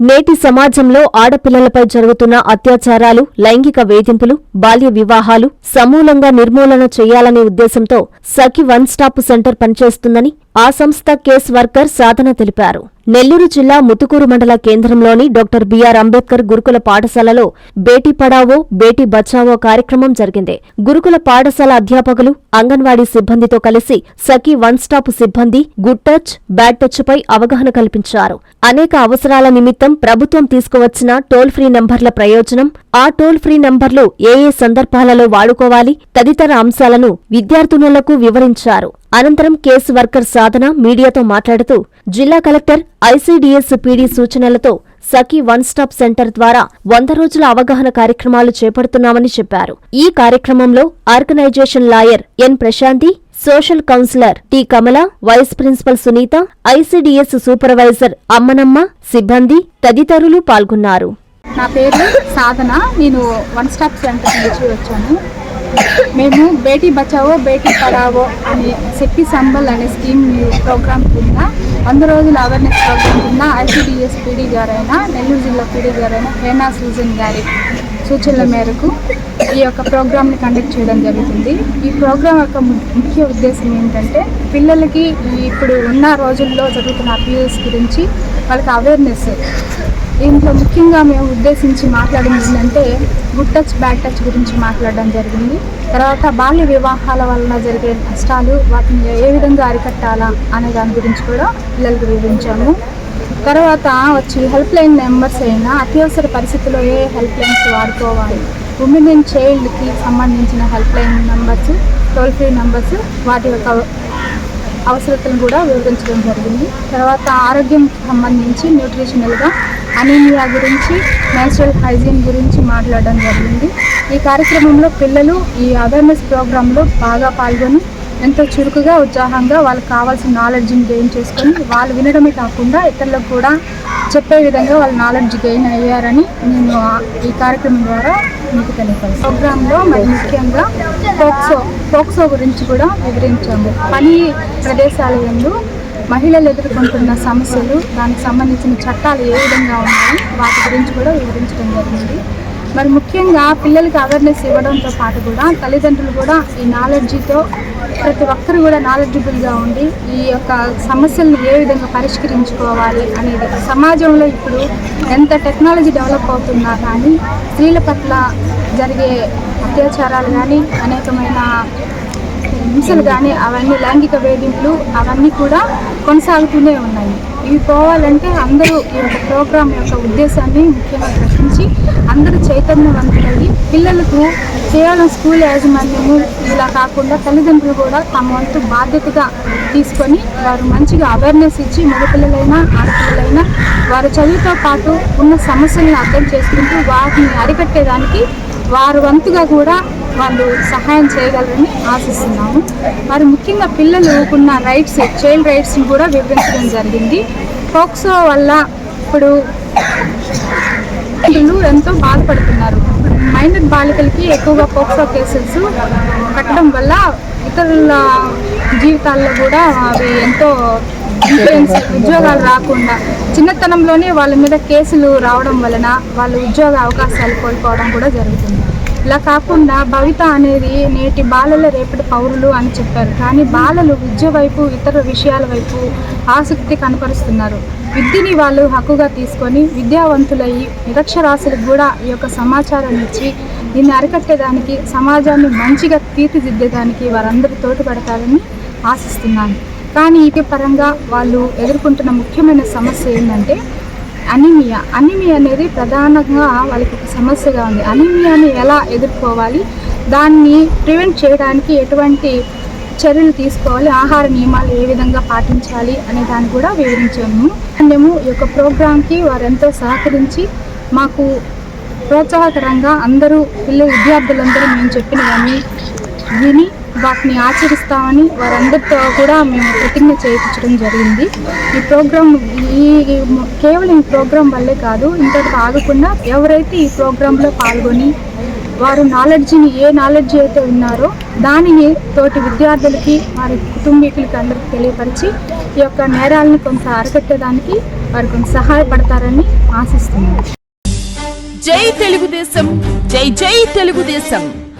నేటి సమాజంలో ఆడపిల్లలపై జరుగుతున్న అత్యాచారాలు లైంగిక వేధింపులు బాల్య వివాహాలు సమూలంగా నిర్మూలన చేయాలనే ఉద్దేశంతో సఖి వన్ స్టాప్ సెంటర్ పనిచేస్తుందని ఆ సంస్థ కేస్ వర్కర్ సాధన తెలిపారు. నెల్లూరు జిల్లా ముతుకూరు మండల కేంద్రంలోని డాక్టర్ బిఆర్ అంబేద్కర్ గురుకుల పాఠశాలలో బేటీ పడావో బేటీ బచావో కార్యక్రమం జరిగింది. గురుకుల పాఠశాల అధ్యాపకులు అంగన్వాడీ సిబ్బందితో కలిసి సఖీ వన్ స్టాప్ సిబ్బంది గుడ్ టచ్ బ్యాడ్ టచ్ పై అవగాహన కల్పించారు. అనేక అవసరాల నిమిత్తం ప్రభుత్వం తీసుకువచ్చిన టోల్ ఫ్రీ నంబర్ల ప్రయోజనం ఆ టోల్ ఫ్రీ నంబర్లు ఏ ఏ సందర్భాలలో వాడుకోవాలి తదితర అంశాలను విద్యార్థినులకు వివరించారు. అనంతరం కేసు వర్కర్ సాధన మీడియాతో మాట్లాడుతూ జిల్లా కలెక్టర్ ఐసీడీఎస్ పీడీ సూచనలతో సఖీ వన్ స్టాప్ సెంటర్ ద్వారా వంద రోజుల అవగాహన కార్యక్రమాలు చేపడుతున్నామని చెప్పారు. ఈ కార్యక్రమంలో organisation lawyer N Prashanti social counsellor T Kamala vice principal Sunitha ICDS supervisor Ammanamma సిబ్బంది తదితరులు పాల్గొన్నారు. నా పేరు సాధన. నేను వన్ స్టాప్ సెంటర్ నుంచి వచ్చాను. మేము బేటీ బచావో బేటీ పడావో అనే శక్తి సంబల్ అనే స్కీమ్ ప్రోగ్రామ్ కింద వంద రోజుల అవేర్నెస్ ప్రోగ్రామ్ కింద ఐసీడీఎస్ పీడీ గారైన నెల్లూరు జిల్లా పీడీ గారైన హేనా సూజన్ గారి సూచనల మేరకు ఈ యొక్క ప్రోగ్రామ్ని కండక్ట్ చేయడం జరుగుతుంది. ఈ ప్రోగ్రామ్ యొక్క ము- ముఖ్య ఉద్దేశం ఏంటంటే పిల్లలకి ఇప్పుడు ఉన్న రోజుల్లో జరుగుతున్న అబ్యూస్ గురించి వాళ్ళకి అవేర్నెస్ దీంట్లో ముఖ్యంగా మేము ఉద్దేశించి మాట్లాడింది ఏంటంటే గుడ్ టచ్ బ్యాడ్ టచ్ గురించి మాట్లాడడం జరిగింది. తర్వాత బాల్య వివాహాల వలన జరిగే నష్టాలు వాటిని ఏ విధంగా అరికట్టాలా అనే దాని గురించి కూడా పిల్లలకు వివరించాము. తర్వాత వచ్చి హెల్ప్ లైన్ నెంబర్స్ అయినా అత్యవసర పరిస్థితుల్లో ఏ హెల్ప్ లైన్స్ వాడుకోవాలి ఉమెన్ అండ్ చైల్డ్కి సంబంధించిన help line numbers toll free numbers వాటి యొక్క అవసరతను కూడా వివరించడం జరిగింది. తర్వాత ఆరోగ్యం సంబంధించి న్యూట్రిషనల్గా అనీమియా గురించి నేచురల్ హైజీన్ గురించి మాట్లాడడం జరిగింది. ఈ కార్యక్రమంలో పిల్లలు ఈ అవేర్నెస్ ప్రోగ్రాంలో బాగా పాల్గొని ఎంతో చురుకుగా ఉత్సాహంగా వాళ్ళకి కావాల్సిన నాలెడ్జ్ని గెయిన్ చేసుకొని వాళ్ళు వినడమే కాకుండా ఇతరులకు కూడా చెప్పే విధంగా వాళ్ళ నాలెడ్జ్ గెయిన్ అయ్యారని నేను ఈ కార్యక్రమం ద్వారా మీకు తెలియదు ప్రోగ్రాంలో మరి ముఖ్యంగా పోక్సో పోక్సో గురించి కూడా వివరించాము. పని ప్రదేశాలయందు మహిళలు ఎదుర్కొంటున్న సమస్యలు దానికి సంబంధించిన చట్టాలు ఏ విధంగా ఉన్నాయి వాటి గురించి కూడా వివరించడం జరిగింది. మరి ముఖ్యంగా పిల్లలకి అవేర్నెస్ ఇవ్వడంతో పాటు కూడా తల్లిదండ్రులు కూడా ఈ నాలెడ్జ్తో ప్రతి ఒక్కరు కూడా నాలెడ్జబుల్గా ఉండి ఈ యొక్క సమస్యలను ఏ విధంగా పరిష్కరించుకోవాలి అనేది సమాజంలో ఇప్పుడు ఎంత టెక్నాలజీ డెవలప్ అవుతున్నా కానీ స్త్రీల పట్ల జరిగే అత్యాచారాలు కానీ అనేకమైన హింసలు కానీ అవన్నీ లైంగిక వేధింపులు అవన్నీ కూడా కొనసాగుతూనే ఉన్నాయి. ఇవి పోవాలంటే అందరూ ఈ యొక్క ప్రోగ్రాం యొక్క ఉద్దేశాన్ని ముఖ్యంగా గ్రహించి అందరూ చైతన్యవంతులయ్యి పిల్లలకు కేవలం స్కూల్ యాజమాన్యము ఇలా కాకుండా తల్లిదండ్రులు కూడా తమ వంతు బాధ్యతగా తీసుకొని వారు మంచిగా అవేర్నెస్ ఇచ్చి మగపిల్లలైనా ఆడపిల్లలైనా వారి చదువుతో పాటు ఉన్న సమస్యలను అర్థం చేసుకుంటూ వాటిని అరికట్టేదానికి వారు వంతుగా కూడా వాళ్ళు సహాయం చేయగలరని ఆశిస్తున్నాము. మరి ముఖ్యంగా పిల్లలు ఉన్న రైట్స్ చైల్డ్ రైట్స్ని కూడా వివరించడం జరిగింది. పోక్సో వల్ల ఇప్పుడు పిల్లలు ఎంతో బాధపడుతున్నారు. మైనర్ బాలికలకి ఎక్కువగా పోక్సో కేసెస్ కట్టడం వల్ల ఇతరుల జీవితాల్లో కూడా అవి ఎంతో ఉద్యోగాలు రాకుండా చిన్నతనంలోనే వాళ్ళ మీద కేసులు రావడం వలన వాళ్ళు ఉద్యోగ అవకాశాలు కోల్పోవడం కూడా జరుగుతుంది. ఇలా కాకుండా భవిత అనేది నేటి బాలల రేపటి పౌరులు అని చెప్పారు. కానీ బాలలు విద్య వైపు ఇతర విషయాల వైపు ఆసక్తి కనపరుస్తున్నారు. విద్యని వాళ్ళు హక్కుగా తీసుకొని విద్యావంతులయ్యి నిరక్షరాస్యులకు కూడా ఈ యొక్క సమాచారాన్ని ఇచ్చి దీన్ని అరికట్టేదానికి సమాజాన్ని మంచిగా తీర్చిదిద్దేదానికి వారందరూ తోడ్పడతారని ఆశిస్తున్నాను. కానీ ఇటు పరంగా వాళ్ళు ఎదుర్కొంటున్న ముఖ్యమైన సమస్య ఏంటంటే అనీమియా. అనిమియా అనేది ప్రధానంగా వాళ్ళకి ఒక సమస్యగా ఉంది. అనీమియాని ఎలా ఎదుర్కోవాలి? దాన్ని ప్రివెంట్ చేయడానికి ఎటువంటి చర్యలు తీసుకోవాలి? ఆహార నియమాలు ఏ విధంగా పాటించాలి అనే దాన్ని కూడా వివరించాము. మేము ఈ యొక్క ప్రోగ్రాంకి వారెంతో సహకరించి మాకు ప్రోత్సాహకరంగా అందరూ పిల్ల విద్యార్థులందరూ మేము చెప్పినవన్నీ విని వాటిని ఆచరిస్తామని వారందరితో కూడా మేము ప్రతిజ్ఞ చేయించడం జరిగింది. ఈ ప్రోగ్రామ్ ఈ కేవలం ఈ ప్రోగ్రాం వల్లే కాదు ఇంతటితో ఆగకుండా ఎవరైతే ఈ ప్రోగ్రాంలో పాల్గొని వారు నాలెడ్జ్ని ఏ నాలెడ్జ్ అయితే ఉన్నారో దానిని తోటి విద్యార్థులకి వారి కుటుంబీకులకి అందరికి తెలియపరిచి ఈ యొక్క నేరాలను కొంత అరికట్టడానికి వారు కొంచెం సహాయపడతారని ఆశిస్తున్నాను జై తెలుగుదేశం జై జై తెలుగుదేశం.